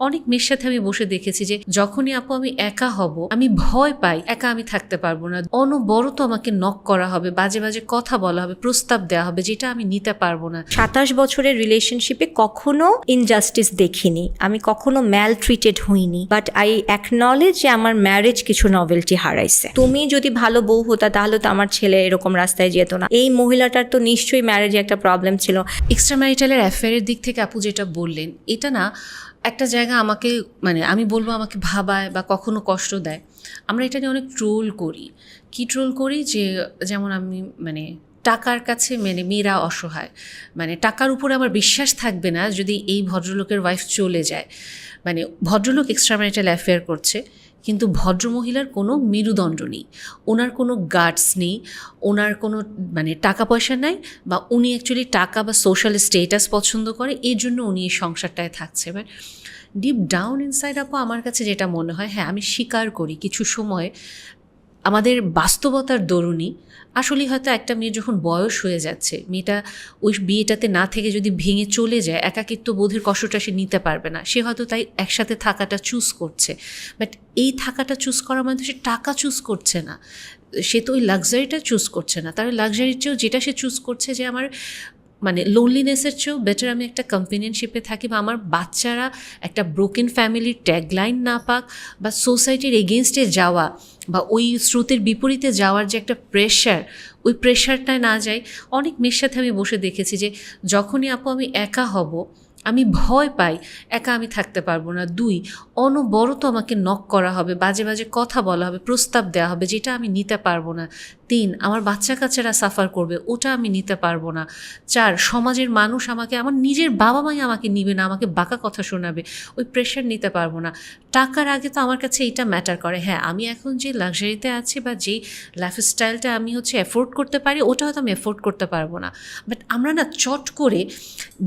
অনেক মেয়ের সাথে আমি বসে দেখেছি যে যখনই আপু আমি একা হব আমি ভয় পাই একা আমি থাকতে পারব না। অনবরত আমাকে নক করা হবে বাজে বাজে কথা বলা হবে প্রস্তাব দেওয়া হবে যেটা আমি নিতে পারব না। সাতাশ বছরের রিলেশনশিপে কখনো ইনজাস্টিস দেখিনি। আমি কখনো ম্যাল ট্রিটেড হইনি। বাট আই অ্যাকনলেজ যে আমার ম্যারেজ কিছু নভেলটি হারাইছে। তুমি যদি ভালো বউ হতা তাহলে তো আমার ছেলে এরকম রাস্তায় যেত না। এই মহিলাটার তো নিশ্চয়ই ম্যারেজে একটা প্রবলেম ছিল। এক্সট্রা ম্যারিটালের অ্যাফেয়ারের দিক থেকে আপু যেটা বললেন এটা না একটা জায়গা আমাকে মানে আমি বলব আমাকে ভাবায় বা কখনো কষ্ট দেয়। আমরা এটা নিয়ে অনেক ট্রোল করি। কি ট্রোল করি? যে যেমন আমি মানে টাকার কাছে মানে মেয়েরা অসহায়। মানে টাকার উপরে আমার বিশ্বাস থাকবে না যদি এই ভদ্রলোকের ওয়াইফ চলে যায়। মানে ভদ্রলোক এক্সট্রা ম্যারিটাল অ্যাফেয়ার করছে। কিন্তু ভদ্রমহিলার কোনো মেরুদণ্ড নেই। ওনার কোনো গার্ডস নেই, ওনার কোনো মানে টাকা পয়সা নাই বা উনি অ্যাকচুয়ালি টাকা বা সোশ্যাল স্টেটাস পছন্দ করে এর জন্য উনি এই সংসারটায় থাকছে। এবার ডিপ ডাউন ইনসাইড আপু আমার কাছে যেটা মনে হয় হ্যাঁ আমি স্বীকার করি, কিছু সময় আমাদের বাস্তবতার দরুনই আসলে হয়তো একটা মেয়ে যখন বয়স হয়ে যাচ্ছে, মেয়েটা ওই বিয়েটাতে না থেকে যদি ভেঙে চলে যায়, একাকিত্ব বোধের কষ্টটা সে নিতে পারবে না। সে হয়তো তাই একসাথে থাকাটা চুজ করছে। বাট এই থাকাটা চুজ করা মানে তো সে টাকা চুজ করছে না। সে তো ওই লাক্সারিটা চুজ করছে না। তার লাক্সারির চেয়েও যেটা সে চুজ করছে যে, আমার মানে লোনলিনেসের চেয়েও বেটার আমি একটা কম্পেনিয়নশিপে থাকি বা আমার বাচ্চারা একটা ব্রোকেন ফ্যামিলির ট্যাগলাইন না পাক বা সোসাইটির এগেনস্টে যাওয়া বা ওই স্রোতের বিপরীতে যাওয়ার যে একটা প্রেশার ওই প্রেশারটায় না যাই অনেক মেয়ের সাথে আমি বসে দেখেছি যে যখনই আপু আমি একা হব আমি ভয় পাই, একা আমি থাকতে পারব না। দুই, অনবরত আমাকে নক করা হবে, বাজে বাজে কথা বলা হবে, প্রস্তাব দেওয়া হবে, যেটা আমি নিতে পারব না। তিন, আমার বাচ্চা কাচ্চারা সাফার করবে, ওটা আমি নিতে পারব না। চার, সমাজের মানুষ আমাকে, আমার নিজের বাবা মাই আমাকে নিবে না, আমাকে বাঁকা কথা শোনাবে, ওই প্রেশার নিতে পারব না। টাকার আগে তো আমার কাছে এইটা ম্যাটার করে। হ্যাঁ আমি এখন যে লাক্সারিতে আছি বা যেই লাইফস্টাইলটা আমি হচ্ছে অ্যাফোর্ড করতে পারি, ওটা হয়তো আমি অ্যাফোর্ড করতে পারব না। বাট আমরা না চট করে,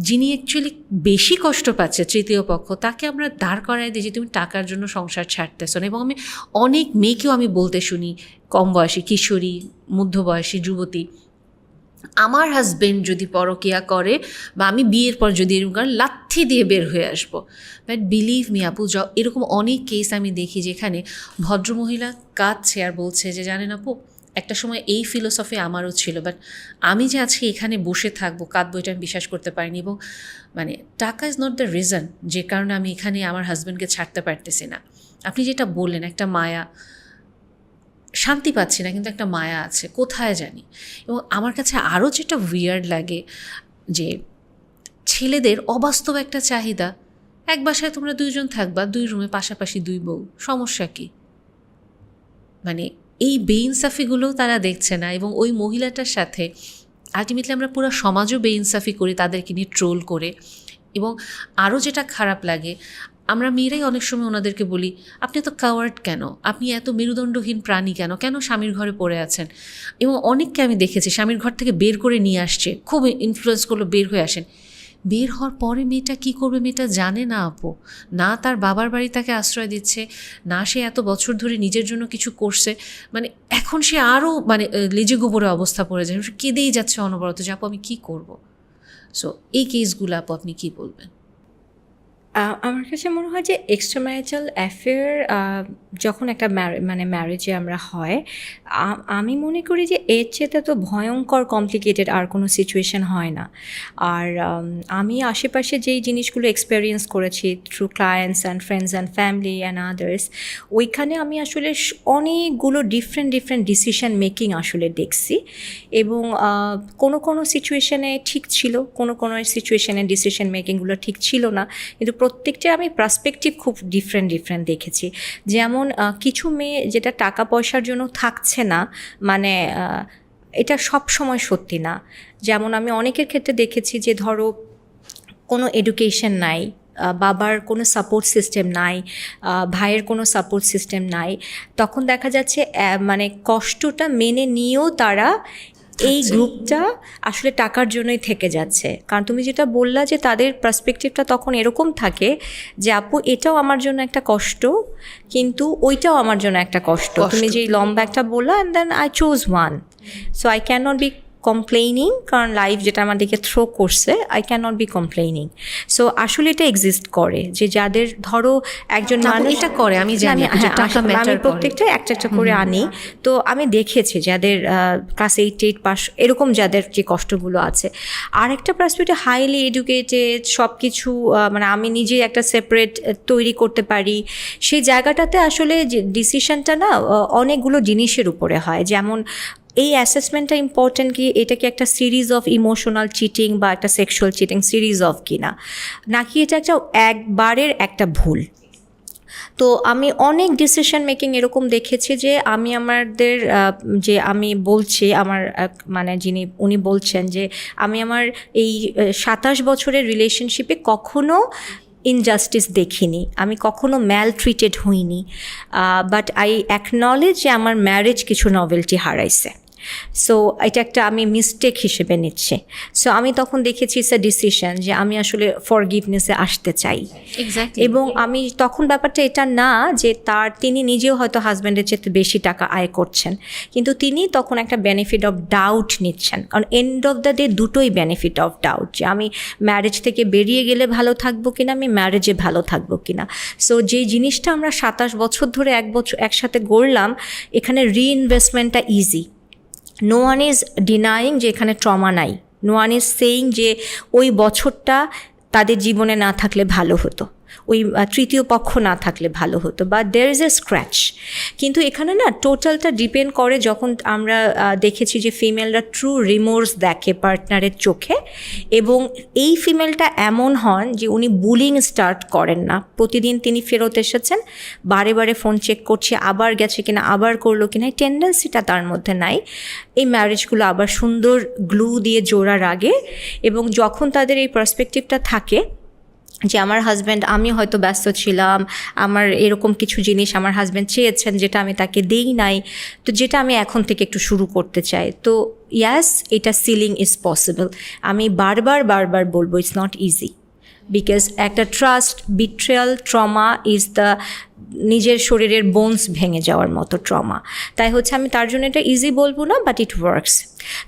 যিনি অ্যাকচুয়ালি বেশি কষ্ট পাচ্ছে তৃতীয় পক্ষ, তাকে আমরা দাঁড় করাই দিই যে তুমি টাকার জন্য সংসার ছাড়তেছো না। এবং আমি অনেক মেয়েকেও আমি বলতে শুনি, কম বয়সী কিশোরী, মধ্যবয়সী যুবতী, আমার হাজব্যান্ড যদি পরকিয়া করে বা আমি বিয়ের পর যদি এরকম করে লাথি দিয়ে বের হয়ে আসব। বাট বিলিভ মি আপু এরকম অনেক কেস আমি দেখি যেখানে ভদ্রমহিলা কাঁদছে আর বলছে যে, জানেন আপু একটা সময় এই ফিলোসফি আমারও ছিল বাট আমি যে আজকে এখানে বসে থাকব, কাঁদবো, এটা আমি বিশ্বাস করতে পারিনি এবং মানে টাকা ইজ নট দ্য রিজন যে কারণে আমি এখানে আমার হাজব্যান্ডকে ছাড়তে পারতেছি না। আপনি যেটা বললেন, একটা মায়া, শান্তি পাচ্ছি না, কিন্তু একটা মায়া আছে, কোথায় জানি? এবং আমার কাছে আরও যেটা উইয়ার্ড লাগে যে ছেলেদের অবাস্তব একটা চাহিদা, এক বাসায় তোমরা দুইজন থাকবা, দুই রুমে পাশাপাশি দুই বউ, সমস্যা কি? মানে এই বেইনসাফিগুলোও তারা দেখছে না এবং ওই মহিলাটার সাথে আলটিমেটলি আমরা পুরো সমাজও বেইনসাফি করি, তাদেরকে নিয়ে ট্রোল করে এবং আরও যেটা খারাপ লাগে, আমরা মেয়েরাই অনেক সময় ওনাদেরকে বলি, আপনি এত কাওয়ার্ড কেন? আপনি এত মেরুদণ্ডহীন প্রাণী কেন? কেন স্বামীর ঘরে পড়ে আছেন? এবং অনেককে আমি দেখেছি, স্বামীর ঘর থেকে বের করে নিয়ে আসছে, খুব ইনফ্লুয়েন্স করল, বের হয়ে আসেন। বের হওয়ার পরে মেয়েটা কি করবে মেয়েটা জানে না আপু। না তার বাবার বাড়ি তাকে আশ্রয় দিচ্ছে, না সে এত বছর ধরে নিজের জন্য কিছু করছে। মানে এখন সে আরও মানে লেজে গোবরে অবস্থা পড়ে যায়। সে কেঁদেই যাচ্ছে অনবরত যে, আপু, আমি কী করব? সো এই কেসগুলো আপু আপনি কী বলবেন? আমার কাছে মনে হয় যে এক্সট্রা ম্যারিটাল অ্যাফেয়ার যখন একটা মানে ম্যারেজে আমরা হয় আমি মনে করি যে এর চেয়ে তো ভয়ঙ্কর কমপ্লিকেটেড আর কোনো সিচুয়েশন হয় না। আর আমি আশেপাশে যেই জিনিসগুলো এক্সপেরিয়েন্স করেছি through clients and friends and family and others ওইখানে আমি আসলে অনেকগুলো ডিফারেন্ট ডিফারেন্ট ডিসিশন মেকিং আসলে দেখছি। এবং কোনো কোনো সিচুয়েশনে ঠিক ছিল, কোনো কোনো সিচুয়েশানে ডিসিশন মেকিংগুলো ঠিক ছিল না। কিন্তু প্রত্যেকটা আমি পার্সপেক্টিভ খুব ডিফারেন্ট ডিফারেন্ট দেখেছি। যেমন কিছু মেয়ে যেটা টাকা পয়সার জন্য থাকছে না মানে এটা সব সময় সত্যি না। যেমন, আমি অনেকের ক্ষেত্রে দেখেছি যে, ধরো, কোনো এডুকেশন নাই বাবার কোনো সাপোর্ট সিস্টেম নাই ভাইয়ের কোনো সাপোর্ট সিস্টেম নাই, তখন দেখা যাচ্ছে মানে কষ্টটা মেনে নিয়েও তারা এই গ্রুপটা আসলে টাকার জন্যই থেকে যাচ্ছে। কারণ তুমি যেটা বললা যে তাদের পার্সপেক্টিভটা তখন এরকম থাকে যে আপু এটাও আমার জন্য একটা কষ্ট কিন্তু ওইটাও আমার জন্য একটা কষ্ট। তুমি যেই লম্বা একটা বললা and then I choose one so I can not be complaining কারণ লাইফ যেটা আমাদেরকে থ্রো করছে I can not be complaining so আসলে এটা এক্সিস্ট করে যে যাদের ধরো একজন মানুষ এটা করে, আমি জানি, আমি-। প্রত্যেকটা একটা একটা করে আনি। তো আমি দেখেছি যাদের ক্লাস এইট এইট পাস এরকম যাদের যে কষ্টগুলো আছে। আর একটা পার্সপেক্টিভ হাইলি এডুকেটেড সব কিছু মানে আমি নিজে একটা সেপারেট তৈরি করতে পারি। সেই জায়গাটাতে আসলে যে ডিসিশনটা না অনেকগুলো জিনিসের উপরে হয়। যেমন এই অ্যাসেসমেন্টটা ইম্পর্টেন্ট কি? এটা কি একটা সিরিজ অফ ইমোশনাল চিটিং বা একটা সেক্সুয়াল চিটিং সিরিজ অফ কিনা? নাকি এটা একটা একবারের একটা ভুল? তো আমি অনেক ডিসিশন মেকিং এরকম দেখেছি যে আমি আমাদের যে আমি বলছি, আমার মানে যিনি, উনি বলছেন যে আমি আমার এই সাতাশ বছরের রিলেশনশিপে কখনো ইনজাস্টিস দেখিনি। আমি কখনো ম্যাল ট্রিটেড হইনি বাট আই অ্যাকনলেজ যে আমার ম্যারেজ কিছু নভেলটি হারাইছে। সো এটা একটা আমি মিস্টেক হিসেবে নিচ্ছি। সো আমি তখন দেখেছি ইটস ডিসিশন যে আমি আসলে ফরগিভনেসে আসতে চাই। এবং আমি তখন ব্যাপারটা এটা না যে তার তিনি নিজেও হয়তো হাজব্যান্ডের চেয়ে বেশি টাকা আয় করছেন। কিন্তু তিনি তখন একটা বেনিফিট অফ ডাউট নিচ্ছেন। কারণ এন্ড অফ দ্য ডে দুটোই বেনিফিট অফ ডাউট যে আমি ম্যারেজ থেকে বেরিয়ে গেলে ভালো থাকব কিনা আমি ম্যারেজে ভালো থাকব কিনা। সো যে জিনিসটা আমরা সাতাশ বছর ধরে এক বছর একসাথে গড়লাম এখানে রিইনভেস্টমেন্টটা easy no one is denying যে এখানে ট্রমা নাই. নো ওয়ান ইজ সেইং যে ওই বছরটা তাদের জীবনে না থাকলে ভালো হতো। ওই তৃতীয় পক্ষ না থাকলে ভালো হতো, বা দের ইজ এ স্ক্র্যাচ কিন্তু এখানে না টোটালটা ডিপেন্ড করে যখন আমরা দেখেছি যে ফিমেলরা ট্রু রিমোর্স দেখে পার্টনারের চোখে, এবং এই ফিমেলটা এমন হন যে উনি বুলিং স্টার্ট করেন না। প্রতিদিন তিনি ফেরত এসেছেন, বারে বারে ফোন চেক করছে, আবার গেছে কিনা, আবার করল কিনা, এই টেন্ডেন্সিটা তার মধ্যে নাই। এই ম্যারেজগুলো আবার সুন্দর গ্লু দিয়ে জোড়ার আগে, এবং যখন তাদের এই পার্সপেক্টিভটা থাকে যে আমার হাজব্যান্ড আমি হয়তো ব্যস্ত ছিলাম, আমার এরকম কিছু জিনিস আমার হাজব্যান্ড চেয়েছেন যেটা আমি তাকে দেই নাই, তো যেটা আমি এখন থেকে একটু শুরু করতে চাই। তো ইয়াস এটা সিলিং ইজ পসিবল আমি বারবার বারবার বলব ইটস নট ইজি বিকজ একটা trust betrayal trauma is the নিজের শরীরের বোনস ভেঙে যাওয়ার মতো ট্রমা তাই হচ্ছে আমি তার জন্য এটা ইজি বলব না বাট ইট ওয়ার্কস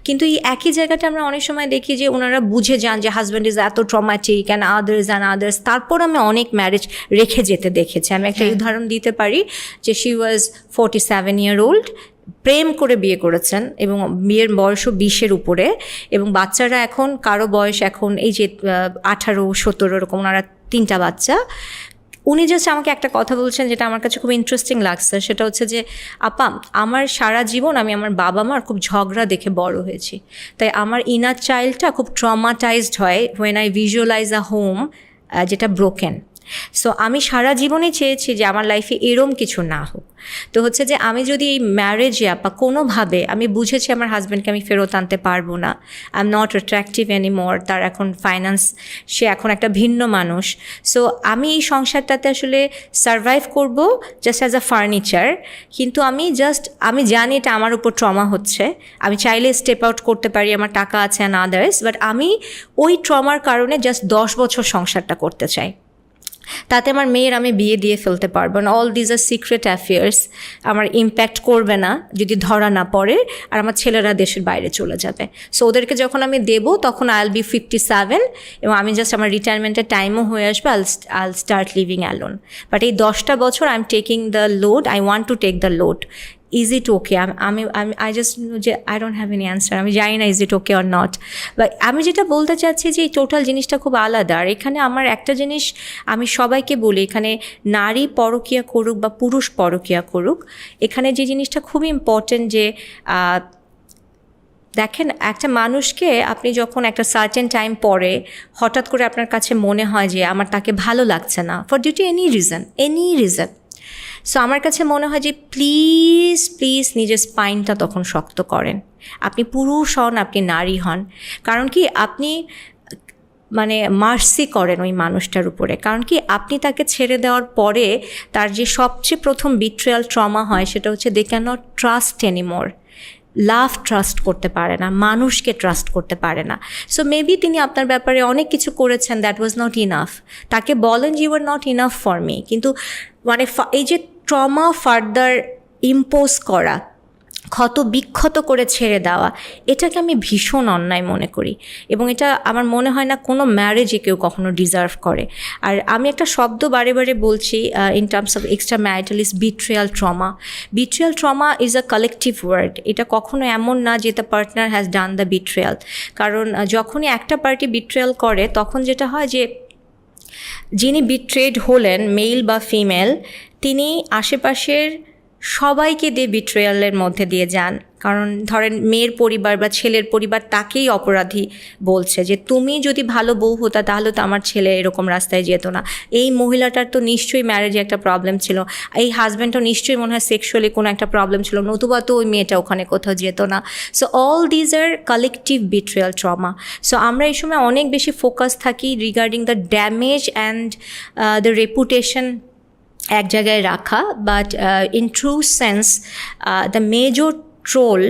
কিন্তু এই একই জায়গাটা আমরা অনেক সময় দেখি যে ওনারা বুঝে যান যে হাজব্যান্ড ইজ এত traumatic and others and others তারপর আমি অনেক ম্যারেজ রেখে যেতে দেখেছি। আমি একটা উদাহরণ দিতে পারি যে she was forty seven year old প্রেম করে বিয়ে করেছেন এবং বিয়ের বয়সও বিশের উপরে এবং বাচ্চারা এখন, কারও বয়স এখন এই যে আঠারো, সতেরো এরকম ওনারা তিনটা বাচ্চা। উনি জাস্ট আমাকে একটা কথা বলছেন যেটা আমার কাছে খুব ইন্টারেস্টিং লাগছে। সেটা হচ্ছে যে, আপা, আমার সারা জীবন আমি আমার বাবা মার খুব ঝগড়া দেখে বড় হয়েছি। তাই আমার ইনার চাইল্ডটা খুব ট্রমাটাইজড হয় when I visualize a home যেটা ব্রোকেন সো আমি সারা জীবনে চেয়েছি যে আমার লাইফে এরম কিছু না হোক। তো হচ্ছে যে আমি যদি এই ম্যারেজে বা কোনোভাবে আমি বুঝেছি আমার হাজব্যান্ডকে আমি ফেরত আনতে পারব না I am not attractive anymore তার এখন ফাইন্যান্স সে এখন একটা ভিন্ন মানুষ। সো আমি এই সংসারটাতে আসলে সারভাইভ করব জাস্ট অ্যাজ আ ফার্নিচার কিন্তু আমি জাস্ট আমি জানি এটা আমার উপর ট্রমা হচ্ছে। আমি চাইলে স্টেপ আউট করতে পারি, আমার টাকা আছে অ্যান্ড আদার্স বাট আমি ওই ট্রমার কারণে জাস্ট দশ বছর সংসারটা করতে চাই। তাতে আমার মেয়ের আমি বিয়ে দিয়ে ফেলতে পারব না। All these are secret affairs আমার ইম্প্যাক্ট করবে না যদি ধরা না পড়ে, আর আমার ছেলেরা দেশের বাইরে চলে যাবে। সো ওদেরকে যখন আমি দেবো, তখন আই আইল বি ফিফটি সেভেন এবং আমি জাস্ট আমার রিটায়ারমেন্টের টাইমও হয়ে আসবে all all start living alone but এই দশটা বছর I am taking the load I want to take the load is it okay আমি আমি আই জাস্ট যে I don't have any answer আমি জানি না is it okay or not বা আমি যেটা বলতে চাচ্ছি যে এই টোটাল জিনিসটা খুব আলাদা। আর এখানে আমার একটা জিনিস আমি সবাইকে বলি, এখানে নারী পরকিয়া করুক বা পুরুষ পরকিয়া করুক, এখানে যে জিনিসটা খুব ইম্পর্টেন্ট যে দেখেন, একটা মানুষকে আপনি যখন একটা সার্টেন টাইম পরে হঠাৎ করে আপনার কাছে মনে হয় যে আমার তাকে ভালো লাগছে না for due to any reason any reason so আমার কাছে মনে হয় যে প্লিজ প্লিজ নিজের স্পাইনটা তখন শক্ত করেন। আপনি পুরুষ হন, আপনি নারী হন। কারণ কি, আপনি মানে মার্সি করেন ওই মানুষটার উপরে। কারণ কি, আপনি তাকে ছেড়ে দেওয়ার পরে তার যে সবচেয়ে প্রথম বিট্রিয়াল ট্রমা হয়, সেটা হচ্ছে they can not trust anymore love trust করতে পারে না, মানুষকে ট্রাস্ট করতে পারে না। সো মেবি তিনি আপনার ব্যাপারে অনেক কিছু করেছেন দ্যাট ওয়াজ নট ইনাফ তাকে বলেন you are not enough for me কিন্তু মানে এই যে ট্রমা ফার্দার ইম্পোজ করা, ক্ষত বিক্ষত করে ছেড়ে দেওয়া, এটাকে আমি ভীষণ অন্যায় মনে করি। এবং এটা আমার মনে হয় না কোনো ম্যারেজে কেউ কখনো ডিজার্ভ করে। আর আমি একটা শব্দ বারে বারে বলছি in terms of extra marital is betrayal trauma betrayal trauma is a collective word এটা কখনো এমন না যে the partner has done the betrayal কারণ যখনই একটা পার্টি বিট্রিয়াল করে, তখন যেটা হয় যে, যিনি বিট্রেড হলেন মেল বা ফিমেল তিনি আশেপাশের সবাইকে দিয়ে বিট্রেয়ালের মধ্যে দিয়ে যান। কারণ ধরেন মেয়ের পরিবার বা ছেলের পরিবার তাকেই অপরাধী বলছে যে, তুমি যদি ভালো বউ হতা তাহলে তো আমার ছেলে এরকম রাস্তায় যেত না। এই মহিলাটার তো নিশ্চয়ই ম্যারেজে একটা প্রবলেম ছিল। এই হাজব্যান্ডও নিশ্চয়ই মনে হয় সেক্সুয়ালি কোনো একটা প্রবলেম ছিল। নতুবা তো ওই মেয়েটা ওখানে কোথাও যেত না। So all these are collective betrayal trauma so আমরা এই সময় অনেক বেশি ফোকাস থাকি regarding the damage and the reputation এক জায়গায় রাখা but in true sense the major troll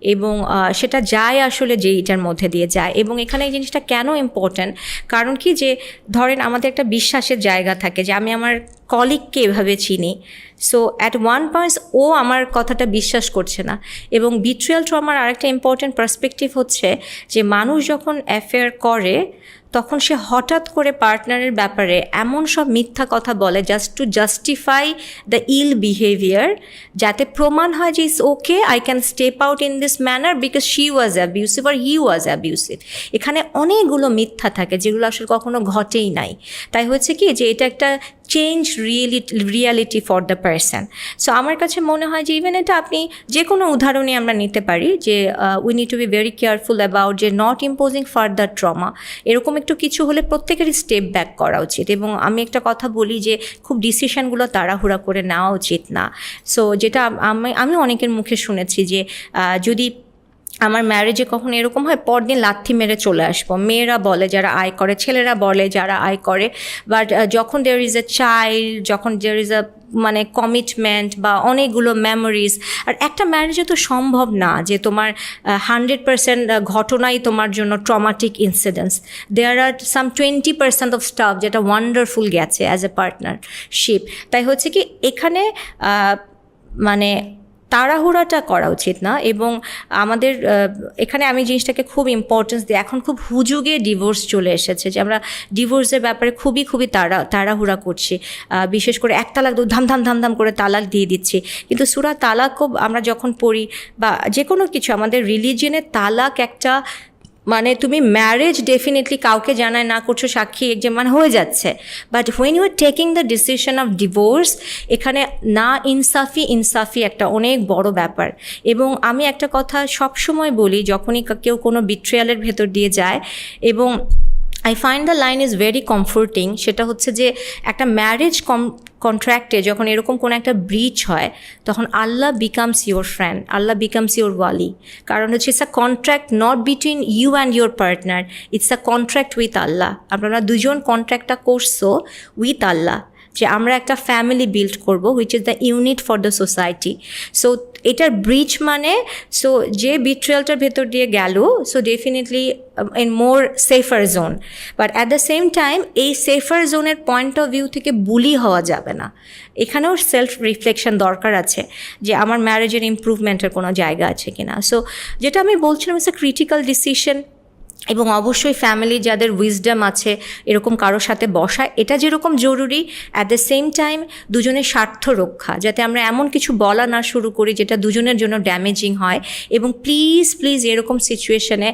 এবং সেটা যায় আসলে যে এটার মধ্যে দিয়ে যায়। এবং এখানে এই জিনিসটা কেন ইম্পর্ট্যান্ট কারণ কি যে, ধরেন আমাদের একটা বিশ্বাসের জায়গা থাকে যে, আমি আমার কলিগকে এভাবে চিনি। সো অ্যাট ওয়ান পয়েন্টস ও আমার কথাটা বিশ্বাস করছে না। এবং বিট্রিয়াল ট্রমার আরেকটা ইম্পর্ট্যান্ট পার্সপেক্টিভ হচ্ছে যে, মানুষ যখন অ্যাফেয়ার করে তখন সে হঠাৎ করে পার্টনারের ব্যাপারে এমন সব মিথ্যা কথা বলে just to justify the ill behaviour যাতে প্রমাণ হয় যে is okay I can step out in this manner because she was abusive R he was abusive এখানে অনেকগুলো মিথ্যা থাকে যেগুলো আসলে কখনো ঘটেই নাই। তাই হচ্ছে কি? যে এটা একটা change reality reality for the person so আমার কাছে মনে হয় যে ইভেন এটা আপনি যে কোনো উদাহরণই আমরা নিতে পারি যে we need to be very careful about যে নট ইম্পোজিং ফার্দার ট্রমা এরকম একটু কিছু হলে প্রত্যেকেরই স্টেপ ব্যাক করা উচিত এবং আমি একটা কথা বলি যে, খুব ডিসিশনগুলো তাড়াহুড়া করে নেওয়া উচিত না। সো যেটা আমি আমি অনেকের মুখে শুনেছি যে যদি আমার ম্যারেজে কখন এরকম হয়? পরদিন লাথি মেরে চলে আসব। মেয়েরা বলে, যারা আয় করে, ছেলেরা বলে যারা আয় করে। বাট যখন দেয়ার ইজ এ চাইল্ড যখন দেয়ার ইজ আ মানে কমিটমেন্ট বা অনেকগুলো মেমোরিজ আর একটা ম্যারেজে তো সম্ভব না যে তোমার হান্ড্রেড পার্সেন্ট ঘটনাই তোমার জন্য traumatic incidents there are some twenty percent of stuff যেটা ওয়ান্ডারফুল গেছে অ্যাজ এ পার্টনারশিপ তাই হচ্ছে কি, এখানে মানে তাড়াহুড়াটা করা উচিত না এবং আমাদের এখানে আমি জিনিসটাকে খুব ইম্পর্টেন্স দিই। এখন খুব হুজুগে ডিভোর্স চলে এসেছে যে আমরা ডিভোর্সের ব্যাপারে খুবই খুবই তাড়া, তাড়াহুড়া করছি। বিশেষ করে এক তালাক ধাম ধাম ধাম ধাম করে তালাক দিয়ে দিচ্ছি। কিন্তু সুরা তালাকও আমরা যখন পড়ি বা যে কোনো কিছু, আমাদের রিলিজিয়নে তালাক একটা মানে তুমি ম্যারেজ ডেফিনেটলি কাউকে জানায় না করছ, সাক্ষী যে মানে হয়ে যাচ্ছে। But when you are taking the decision of divorce এখানে না ইনসাফি ইনসাফি একটা অনেক বড় ব্যাপার। এবং আমি একটা কথা সবসময় বলি, যখনই কেউ কোনো বিট্রিয়ালের ভেতর দিয়ে যায়, এবং I find the line is very comforting সেটা হচ্ছে যে একটা ম্যারেজ কম কন্ট্রাক্টে যখন এরকম কোনো একটা ব্রিচ হয়, তখন Allah becomes your friend Allah becomes your ওয়ালি কারণ হচ্ছে it's a contract not between you and your partner it's a contract with Allah. আপনারা দুজন কন্ট্র্যাক্টটা করছ উইথ আল্লাহ, যে আমরা একটা ফ্যামিলি বিল্ড করব which is the unit for the society so এটার ব্রিচ মানে সো যে বিট্রিয়ালটার ভেতর দিয়ে গেল so definitely in more safer zone but at the same time এই সেফার জোনের পয়েন্ট অফ ভিউ থেকে বুলি হওয়া যাবে না। এখানেও সেলফ রিফ্লেকশন দরকার আছে যে আমার ম্যারেজের ইম্প্রুভমেন্টের কোনো জায়গা আছে কিনা। সো যেটা আমি বলছিলাম ইটস ক্রিটিক্যাল ডিসিশন এবং অবশ্যই ফ্যামিলি যাদের উইজডম আছে, এরকম কারোর সাথে বসা, এটা যেরকম জরুরি অ্যাট দ্য সেম টাইম দুজনের স্বার্থ রক্ষা, যাতে আমরা এমন কিছু বলা না শুরু করি যেটা দুজনের জন্য ড্যামেজিং হয় এবং প্লিজ প্লিজ এরকম সিচুয়েশনে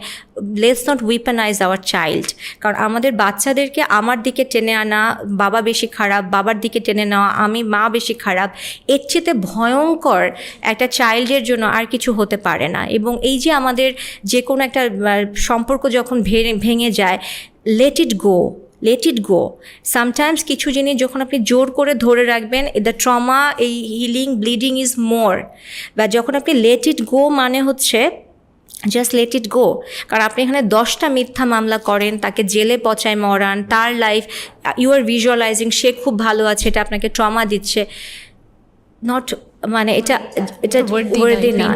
let's not weaponize our child কারণ আমাদের বাচ্চাদেরকে আমার দিকে টেনে আনা, বাবা বেশি খারাপ, বাবার দিকে টেনে নেওয়া, আমি মা বেশি খারাপ, এর চেয়ে ভয়ঙ্কর একটা চাইল্ডের জন্য আর কিছু হতে পারে না। এবং এই যে আমাদের যে কোনো একটা সম্পর্ক যখন ভেঙে যায় let it go let it go sometimes কিছু জিনিস যখন আপনি জোর করে ধরে রাখবেন দ্য ট্রমা এই হিলিং ব্লিডিং ইজ মোর বা যখন আপনি লেট ইট গো মানে হচ্ছে জাস্ট লেট ইট গো কারণ আপনি এখানে দশটা মিথ্যা মামলা করেন, তাকে জেলে পচায় মরান, তার লাইফ ইউ আর ভিজুয়ালাইজিং সে খুব ভালো আছে, এটা আপনাকে ট্রমা দিচ্ছে. নট মানে এটা এটা Worthy না, worthy না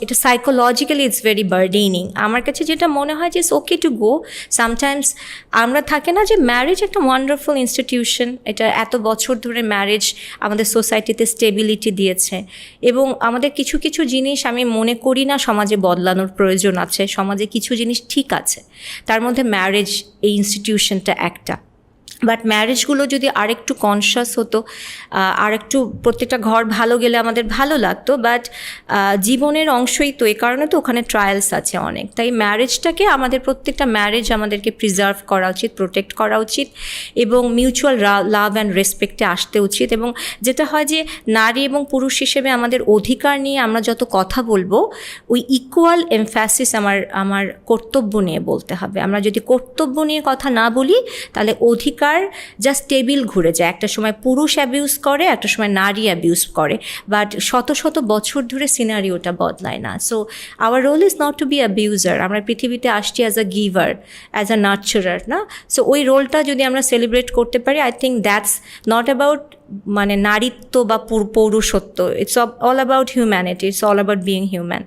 এটা। সাইকোলজিক্যালি ইটস ভেরি বার্ডেনিং আমার কাছে যেটা মনে হয় যে ওকে টু গো সামটাইমস আমরা থাকে না যে ম্যারেজ একটা ওয়ান্ডারফুল ইনস্টিটিউশন এটা এত বছর ধরে ম্যারেজ আমাদের সোসাইটিতে স্টেবিলিটি দিয়েছে। এবং আমাদের কিছু কিছু জিনিস আমি মনে করি না সমাজে বদলানোর প্রয়োজন আছে সমাজে কিছু জিনিস ঠিক আছে। তার মধ্যে ম্যারেজ এই ইনস্টিটিউশনটা একটা। বাট ম্যারেজগুলো যদি আরেকটু কনসাস হতো আরেকটু প্রত্যেকটা ঘর ভালো গেলে আমাদের ভালো লাগতো বাট জীবনের অংশই তো, এ কারণে তো ওখানে ট্রায়ালস আছে অনেক। তাই ম্যারেজটাকে আমাদের প্রত্যেকটা ম্যারেজ আমাদেরকে প্রিজার্ভ করা উচিত প্রোটেক্ট করা উচিত, এবং মিউচুয়াল লাভ অ্যান্ড রেসপেক্টে আসতে উচিত, এবং যেটা হয় যে, নারী এবং পুরুষ হিসেবে আমাদের অধিকার নিয়ে আমরা যত কথা বলব, ওই ইকুয়াল এমফ্যাসিস আমার আমার কর্তব্য নিয়ে বলতে হবে। আমরা যদি কর্তব্য নিয়ে কথা না বলি, তাহলে অধিকার জাস্ট টেবিল ঘুরে যায়। একটা সময় পুরুষ অ্যাবিউজ করে, একটা সময় নারী অ্যাবিউজ করে। বাট শত শত বছর ধরে সিনারিওটা বদলায় না। So our role is not to be abuser আমরা পৃথিবীতে আসছি as a giver as a nurturer না? সো ওই রোলটা যদি আমরা সেলিব্রেট করতে পারি I think that's not about মানে নারীত্ব বা পুর- পৌরুষত্ব। It's all about humanity it's all about being human